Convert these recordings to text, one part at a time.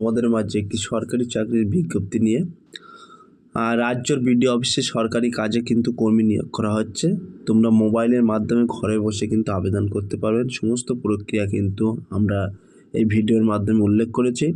আমাদের মাঝে একটি সরকারি চাকরির বিজ্ঞপ্তি নিয়ে, আর রাজ্যর বিডিও অফিসে সরকারি কাজে কিন্তু কর্মী নিয়োগ করা হচ্ছে। তোমরা মোবাইলের মাধ্যমে ঘরে বসে কিন্তু আবেদন করতে পারবেন সমস্ত প্রক্রিয়া কিন্তু আমরা এই ভিডিওর মাধ্যমে উল্লেখ করেছি।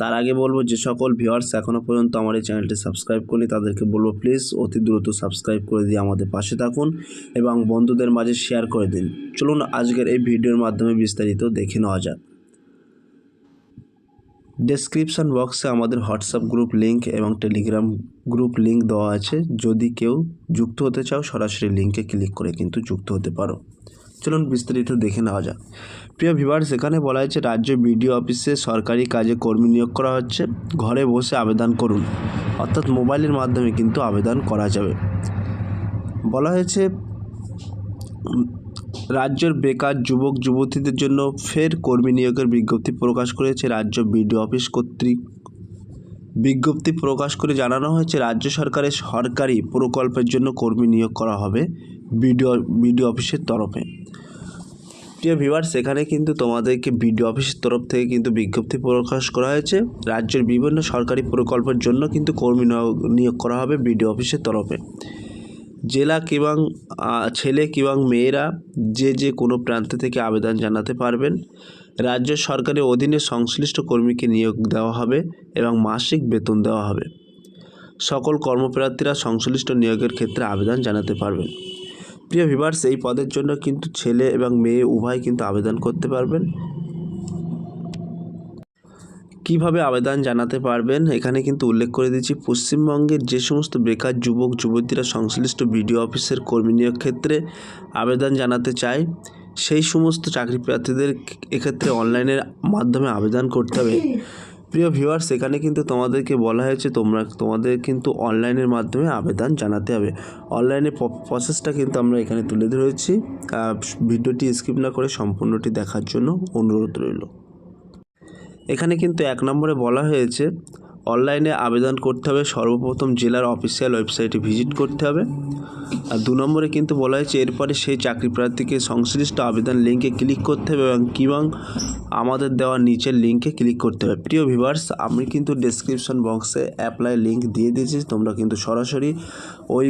তার আগে বলব, যে সকল ভিউয়ার্স এখনও পর্যন্ত আমার এই চ্যানেলটি সাবস্ক্রাইব করি তাদেরকে বলব, প্লিজ অতি দ্রুত সাবস্ক্রাইব করে দিয়ে আমাদের পাশে থাকুন এবং বন্ধুদের মাঝে শেয়ার করে দিন। চলুন, আজকের এই ভিডিওর মাধ্যমে বিস্তারিত দেখে নেওয়া যাক। ডেসক্রিপশন বক্সে আমাদের হোয়াটসঅ্যাপ গ্রুপ লিংক এবং টেলিগ্রাম গ্রুপ লিংক দেওয়া আছে। যদি কেউ যুক্ত হতে চাও, সরাসরি লিংকে ক্লিক করে কিন্তু যুক্ত হতে পারো। চলুন বিস্তারিত দেখে নেওয়া যাক। প্রিয় ভিভার্স এখানে বলা হয়েছে, রাজ্য বিডিও অফিসে সরকারি কাজে কর্মী নিয়োগ করা হচ্ছে। ঘরে বসে আবেদন করুন। অর্থাৎ মোবাইলের মাধ্যমে কিন্তু আবেদন করা যাবে। বলা হয়েছে রাজ্যের বেকার যুবক, যুবতীদের জন্য ফের কর্মী নিয়োগের বিজ্ঞপ্তি প্রকাশ করেছে রাজ্য বিডিও অফিস কর্তৃক। বিজ্ঞপ্তি প্রকাশ করে জানানো হয়েছে, রাজ্য সরকারের সরকারি প্রকল্পের জন্য কর্মী নিয়োগ করা হবে বিডিও বিডিও অফিসের তরফে। প্রিয় ভিউয়ার্স, এখানে কিন্তু তোমাদেরকে বিডিও অফিসের তরফ থেকে কিন্তু বিজ্ঞপ্তি প্রকাশ করা হয়েছে। রাজ্যের বিভিন্ন সরকারি প্রকল্পের জন্য কিন্তু কর্মী নিয়োগ করা হবে বিডিও অফিসের তরফে। জেলা কিংবা ছেলে কিংবা মেয়েরা যে যে কোনো প্রান্ত থেকে আবেদন জানাতে পারবেন। রাজ্য সরকারের অধীনে সংশ্লিষ্ট কর্মীকে নিয়োগ দেওয়া হবে এবং মাসিক বেতন দেওয়া হবে। সকল কর্মপ্রার্থীরা সংশ্লিষ্ট নিয়োগের ক্ষেত্রে আবেদন জানাতে পারবেন। প্রিয় ভিভার্স এই পদের জন্য কিন্তু ছেলে এবং মেয়ে উভয় কিন্তু আবেদন করতে পারবেন। কীভাবে আবেদন জানাতে পারবেন? এখানে কিন্তু উল্লেখ করে দিচ্ছি পশ্চিমবঙ্গের যে সমস্ত বেকার যুবক, যুবতীরা সংশ্লিষ্ট বিডিও অফিসের কর্মী নিয়োগ ক্ষেত্রে আবেদন জানাতে চায়, সেই সমস্ত চাকরি প্রার্থীদের এক্ষেত্রে অনলাইনের মাধ্যমে আবেদন করতে হবে। প্রিয় ভিউয়ার্স এখানে কিন্তু তোমাদেরকে বলা হয়েছে, তোমরা, তোমাদের কিন্তু অনলাইনের মাধ্যমে আবেদন জানাতে হবে। অনলাইনে প্রসেসটা কিন্তু আমরা এখানে তুলে ধরেছি। ভিডিওটি স্কিপ না করে সম্পূর্ণটি দেখার জন্য অনুরোধ রইল। এখানে কিন্তু এক নম্বরে বলা হয়েছে, অনলাইনে আবেদন করতে হবে, সর্বপ্রথম জেলার অফিসিয়াল ওয়েবসাইটে ভিজিট করতে হবে। আর দু নম্বরে কিন্তু বলা হয়েছে, এরপরে সেই চাকরি প্রার্থীকে সংশ্লিষ্ট আবেদন লিঙ্কে ক্লিক করতে হবে এবং কিংবা আমাদের দেওয়া নিচের লিঙ্কে ক্লিক করতে হবে। প্রিয় ভিভার্স আমি কিন্তু ডেসক্রিপশন বক্সে অ্যাপ্লাই লিঙ্ক দিয়ে দিয়েছি, তোমরা কিন্তু সরাসরি ওই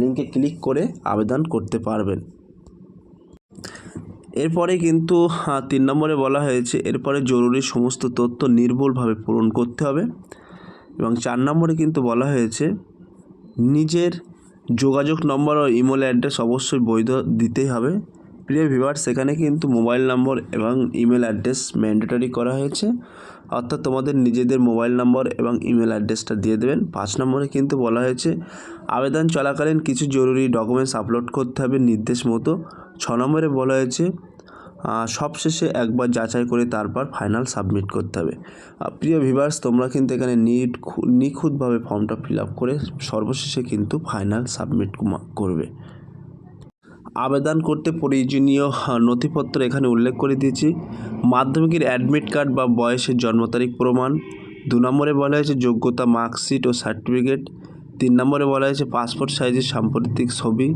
লিঙ্কে ক্লিক করে আবেদন করতে পারবেন। এরপরে কিন্তু তিন নম্বরে বলা হয়েছে, এরপরে জরুরি সমস্ত তথ্য নির্ভুলভাবে পূরণ করতে হবে। এবং চার নম্বরে কিন্তু বলা হয়েছে, নিজের যোগাযোগ নম্বর ও ইমেল অ্যাড্রেস অবশ্যই বৈধ দিতেই হবে। প্রিয় ভিভার্স সেখানে কিন্তু মোবাইল নম্বর এবং ইমেল অ্যাড্রেস ম্যান্ডেটরি করা হয়েছে। অর্থাৎ তোমাদের নিজেদের মোবাইল নম্বর এবং ইমেল অ্যাড্রেসটা দিয়ে দেবেন। পাঁচ নম্বরে কিন্তু বলা হয়েছে, আবেদন চলাকালীন কিছু জরুরি ডকুমেন্টস আপলোড করতে হবে নির্দেশ মতো। ছ নম্বরে বলা হয়েছে সবশেষে একবার যাচাই করে তারপর ফাইনাল সাবমিট করতে হবে। প্রিয় ভিভার্স তোমরা কিন্তু এখানে নিট নিখুঁতভাবে ফর্মটা ফিল আপ করে সর্বশেষে কিন্তু ফাইনাল সাবমিট করবে। আবেদন করতে প্রয়োজনীয় নথিপত্র এখানে উল্লেখ করে দিয়েছি। মাধ্যমিকের অ্যাডমিট কার্ড বা বয়সের জন্ম তারিখ প্রমাণ। দু নম্বরে বলা হয়েছে যোগ্যতা মার্কশিট ও সার্টিফিকেট তিন নম্বরে বলা হয়েছে পাসপোর্ট সাইজের সাম্প্রতিক ছবি।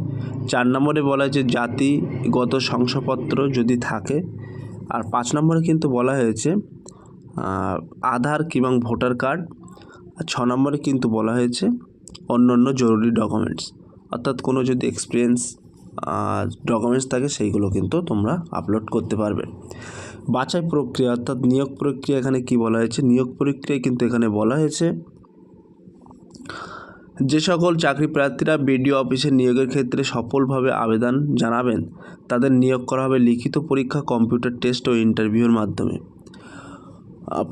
চার নম্বরে বলা হয়েছে জাতিগত শংসাপত্র যদি থাকে। আর পাঁচ নম্বরে কিন্তু বলা হয়েছে আধার কিংবা ভোটার কার্ড। আর ছ নম্বরে কিন্তু বলা হয়েছে অন্য অন্য জরুরি ডকুমেন্টস অর্থাৎ কোনো যদি এক্সপিরিয়েন্স ডকুমেন্টস থাকে, সেইগুলো কিন্তু তোমরা আপলোড করতে পারবে। বাছাই প্রক্রিয়া, অর্থাৎ নিয়োগ প্রক্রিয়া এখানে কি বলা হয়েছে? নিয়োগ প্রক্রিয়া কিন্তু এখানে বলা হয়েছে, যে সকল চাকরি প্রার্থীরা বিডিও অফিসে নিয়োগের ক্ষেত্রে সফলভাবে আবেদন জানাবেন, তাদের নিয়োগ করা হবে লিখিত পরীক্ষা, কম্পিউটার টেস্ট ও ইন্টারভিউর মাধ্যমে।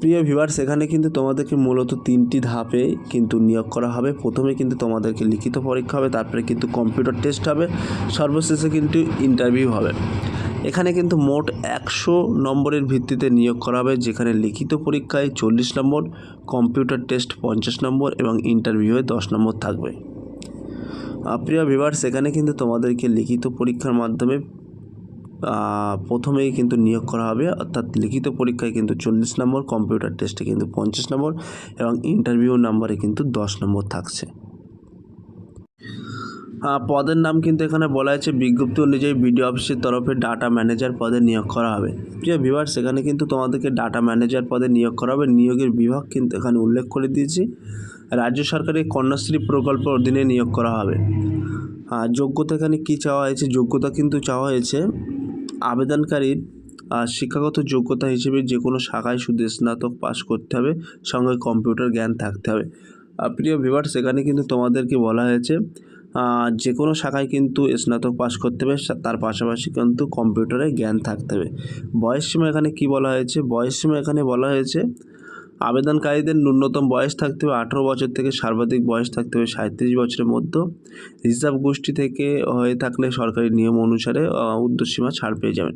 প্রিয় ভিউয়ার্স, এখানে কিন্তু তোমাদেরকে মূলত তিনটি ধাপে কিন্তু নিয়োগ করা হবে। প্রথমে কিন্তু তোমাদেরকে লিখিত পরীক্ষা হবে, তারপরে কিন্তু কম্পিউটার টেস্ট হবে, সর্বশেষে কিন্তু ইন্টারভিউ হবে। এখানে কিন্তু মোট একশো নম্বরের ভিত্তিতে নিয়োগ করা হবে, যেখানে লিখিত পরীক্ষায় চল্লিশ নম্বর, কম্পিউটার টেস্ট পঞ্চাশ নম্বর এবং ইন্টারভিউয়ে দশ নম্বর থাকবে। প্রিয় ভিভার্স এখানে কিন্তু তোমাদেরকে লিখিত পরীক্ষার মাধ্যমে প্রথমেই কিন্তু নিয়োগ করা হবে, অর্থাৎ লিখিত পরীক্ষায় কিন্তু চল্লিশ নম্বর, কম্পিউটার টেস্টে কিন্তু পঞ্চাশ নম্বর এবং ইন্টারভিউ নাম্বারে কিন্তু দশ নম্বর থাকছে। পদের নাম কিন্তু এখানে বলা হয়েছে, বিজ্ঞপ্তি অনুযায়ী বিডিও অফিসের তরফে ডাটা ম্যানেজার পদে নিয়োগ করা হবে। প্রিয় ভিভার্স এখানে কিন্তু তোমাদেরকে ডাটা ম্যানেজার পদে নিয়োগ করা হবে। নিয়োগের বিভাগ কিন্তু এখানে উল্লেখ করে দিয়েছি। রাজ্য সরকারের কন্যাশ্রী প্রকল্পের অধীনে নিয়োগ করা হবে। যোগ্যতা এখানে কী চাওয়া হয়েছে? যোগ্যতা কিন্তু চাওয়া হয়েছে আবেদনকারীর শিক্ষাগত যোগ্যতা হিসেবে যে কোনো শাখায় শুধু স্নাতক পাশ করতে হবে, সঙ্গে কম্পিউটার জ্ঞান থাকতে হবে। প্রিয় ভিভার্স এখানে কিন্তু তোমাদেরকে বলা হয়েছে যে কোনো শাখায় কিন্তু স্নাতক পাস করতে হবে তার পাশাপাশি কিন্তু কম্পিউটারে জ্ঞান থাকতে হবে। বয়স সীমা এখানে কি বলা হয়েছে? বয়স সীমা এখানে বলা হয়েছে আবেদনকারীদের ন্যূনতম বয়স থাকতে হবে আঠেরো বছর থেকে সর্বাধিক বয়স থাকতে হবে সাঁত্রিশ বছরের মধ্যে। রিজার্ভ গোষ্ঠী থেকে হয়ে থাকলে সরকারি নিয়ম অনুসারে উর্ধ্বসীমা ছাড় পেয়ে যাবেন।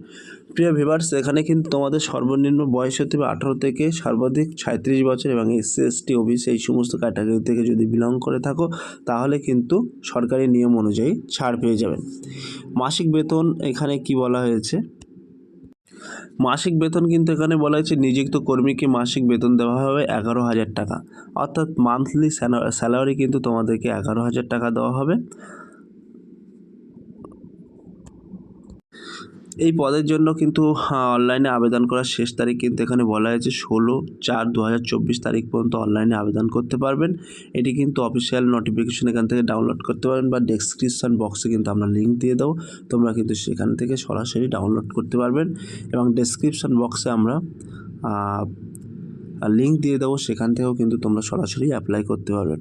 প্রিয় ভিভার্স এখানে কিন্তু তোমাদের সর্বনিম্ন বয়স হতে হবে আঠারো থেকে সর্বাধিক সাঁত্রিশ বছর এবং এসসি এসটি ওবিসি এই সমস্ত ক্যাটাগরি থেকে যদি বিলং করে থাকো, তাহলে কিন্তু সরকারি নিয়ম অনুযায়ী ছাড় পেয়ে যাবেন। মাসিক বেতন এখানে কি বলা হয়েছে? মাসিক বেতন কিন্তু এখানে বলা হয়েছে, নিযুক্ত কর্মীকে মাসিক বেতন দেওয়া হবে এগারো হাজার টাকা। অর্থাৎ মান্থলি স্যালারি কিন্তু তোমাদেরকে এগারো হাজার টাকা দেওয়া হবে। এই পদের জন্য কিন্তু অনলাইনে আবেদন করার শেষ তারিখ কিন্তু এখানে বলা হয়েছে ষোলো চার দু তারিখ পর্যন্ত অনলাইনে আবেদন করতে পারবেন। এটি কিন্তু অফিসিয়াল নোটিফিকেশন এখান থেকে ডাউনলোড করতে পারবেন বা ডেসক্রিপশন বক্সে কিন্তু আমরা লিঙ্ক দিয়ে দেবো। তোমরা কিন্তু সেখান থেকে সরাসরি ডাউনলোড করতে পারবেন এবং ডেসক্রিপশন বক্সে আমরা লিঙ্ক দিয়ে দেবো। সেখান থেকেও কিন্তু তোমরা সরাসরি অ্যাপ্লাই করতে পারবেন।